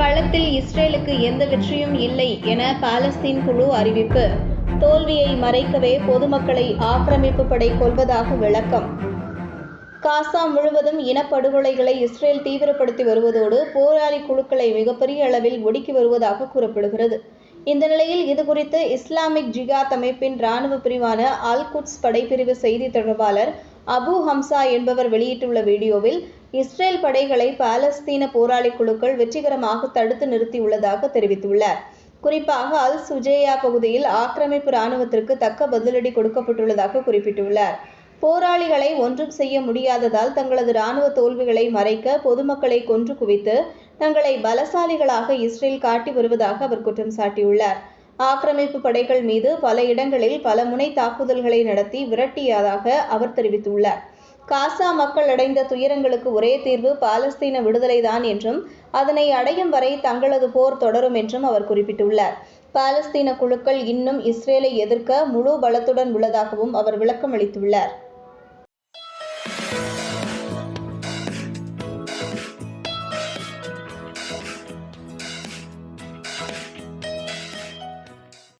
களத்தில் இஸ்ரேலுக்கு எந்த வெற்றியும் இல்லை என பாலஸ்தீன் குழு அறிவிப்பு. தோல்வியை மறைக்கவே பொதுமக்களை ஆக்கிரமிப்பு படை கொள்வதாக விளக்கம். காசா முழுவதும் இனப்படுகொலைகளை இஸ்ரேல் தீவிரப்படுத்தி வருவதோடு போராளி குழுக்களை மிகப்பெரிய அளவில் ஒடுக்கி வருவதாக கூறப்படுகிறது. இந்த நிலையில் இதுகுறித்து இஸ்லாமிக் ஜிகாத் அமைப்பின் இராணுவ பிரிவான அல் குட்ஸ் படைப்பிரிவு செய்தி தொடர்பாளர் அபு ஹம்சா என்பவர் வெளியிட்டுள்ள வீடியோவில் இஸ்ரேல் படைகளை பாலஸ்தீன போராளி குழுக்கள் வெற்றிகரமாக தடுத்து நிறுத்தியுள்ளதாக தெரிவித்துள்ளார். குறிப்பாக அல் சுஜேயா பகுதியில் ஆக்கிரமிப்பு இராணுவத்திற்கு தக்க பதிலடி கொடுக்கப்பட்டுள்ளதாக குறிப்பிட்டுள்ளார். போராளிகளை ஒன்றும் செய்ய முடியாததால் தங்களது இராணுவ தோல்விகளை மறைக்க பொதுமக்களை கொன்று குவித்து தங்களை பலசாலிகளாக இஸ்ரேல் காட்டி வருவதாக அவர் குற்றம் சாட்டியுள்ளார். ஆக்கிரமிப்பு படைகள் மீது பல இடங்களில் பல முனை தாக்குதல்களை நடத்தி விரட்டியதாக அவர் தெரிவித்துள்ளார். காசா மக்கள் அடைந்த துயரங்களுக்கு ஒரே தீர்வு பாலஸ்தீன விடுதலைதான் என்றும் அதனை அடையும் வரை தங்களது போர் தொடரும் என்றும் அவர் குறிப்பிட்டுள்ளார். பாலஸ்தீன குழுக்கள் இன்னும் இஸ்ரேலை எதிர்க்க முழு பலத்துடன் உள்ளதாகவும் அவர் விளக்கம் அளித்துள்ளார்